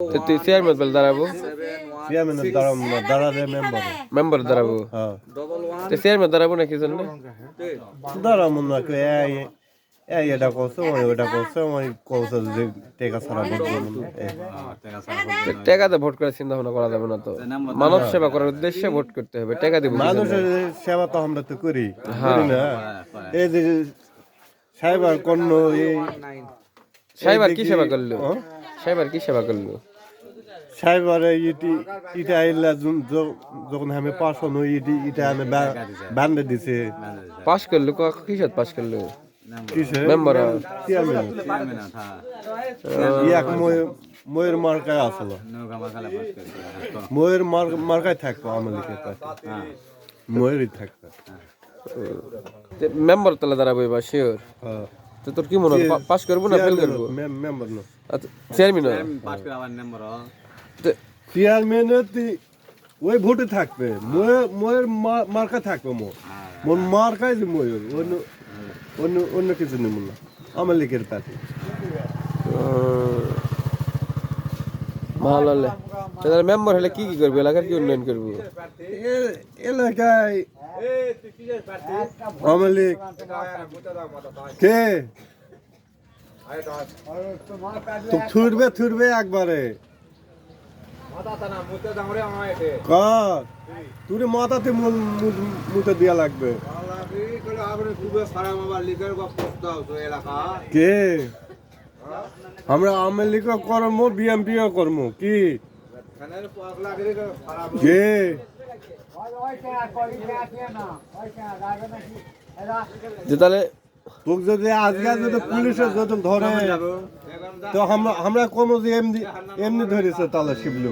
তো তুই চেয়ারম্যান বলে দাঁড়াবো? চেয়ারম্যানের দাঁড়াম না দাঁড়ালে মেম্বার মেম্বার দাঁড়াবো? হ্যাঁ। তো চেয়ারম্যান দাঁড়াবো না কি জন্য? দাঁড়াম না কে এই এই এটা করছে ওই ওটা করছে ওই করছে যে টেকা ছাড়া বুঝব না এই। ভোট করার চিন্তা ভাবনা করা যাবে না তো। মানব সেবা করার উদ্দেশ্যে ভোট করতে হবে টাকা দিব মানুষের সেবা তো আমরা তো করি করি না। এই যে সাইবার কর্ণ এই সাইবার কি সেবা করল? সাইবার কি সেবা করল? সাইবারে ইটি ইটা আইলা যখন আমি পাস হনো ইটি ইটা আমি বান্ধে দিছে। পাস করল? ক- কিসত পাস করল? মেম্বার ময়- ময়ের মার্কায় আসলো। ময়ের ময়েরই মেম্বার তাহলে দাঁড়াবো এবার শিওর হ্যাঁ। তো তোর কি মনে হয়? পাস করব না ফেল করব? মেম্বার না। আচ্ছা চেয়ারম্যান চেয়ারম্যান ওই ভোটে থাকবে। ময়ের মার্কা থাকবে মোর মোর মার্কাই যে ময়ূর অন্য অন্য অন্য কিছু নেব না। আমার লিখের পার্টি ভালো হলে তাহলে মেম্বার হলে কি কি করবে? এলাকার কি উন্নয়ন করব? এলাকায় আওয়ামী লীগ। কে? তো থুরবে থুরবে একবারে। তুই মাথাতে মুতে দিয়া লাগবে। কে? আমরা আওয়ামী লীগ কর্ম বিএমপিও কর্ম কি? কে? যে তাহলে তোকে যদি আজকে যদি পুলিশে যদি ধরে তো আমরা আমরা কোনো যে এমনি এমনি ধরেছে তাহলে শিবলু।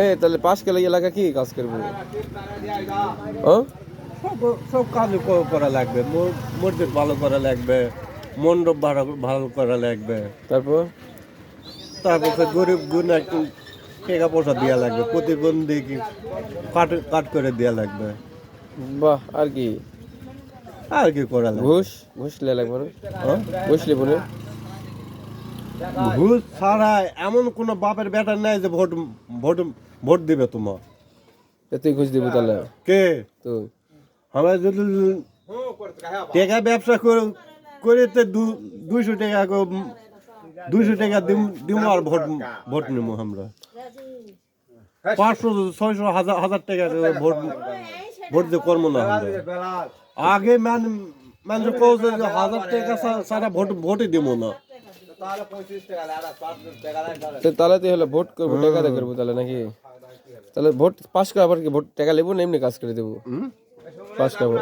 এ তাহলে পাস করলে এলাকা কি কাজ করব? ও সব সব কাজ করা লাগবে মসজিদ ভালো করা লাগবে। মণ্ডপ ভালো ভালো করা লাগবে। তারপর? তারপর গরিব গুণ একটু টাকা পয়সা দেওয়া লাগবে প্রতিবন্ধী কাট কাট করে দেওয়া লাগবে। বাহ আর কি? আর কি করা লাগবে? ঘুষ? ঘুষ লে লাগবে না? হ্যাঁ? ঘুষ লিবো না? ঘুষ ছাড়া এমন কোনো বাপের বেটা নাই যে ভোট ভোট ভোট দিবে তোমার। তো তুই ঘুষ দিব তাহলে? কে? তুই? আমরা যদি টাকা ব্যবসা করে করে তো দুইশো টাকা দুইশো টাকা দিম- দিব আর ভোট ভোট নিব আমরা। পাঁচশো ছয়শো হাজার হাজার টাকা ভোট ভোট দিয়ে কর্ম না আমরা আগে ম্যান মানুষ কৌছে যে হাজার টাকা ছাড়া ভোট ভোটই দিব না। তো তাহলে তুই হলো ভোট করব টাকা দিয়ে করব তাহলে নাকি? তাহলে ভোট পাস করার পর কি ভোট টাকা লিবো না এমনি কাজ করে দেবো? পাস করব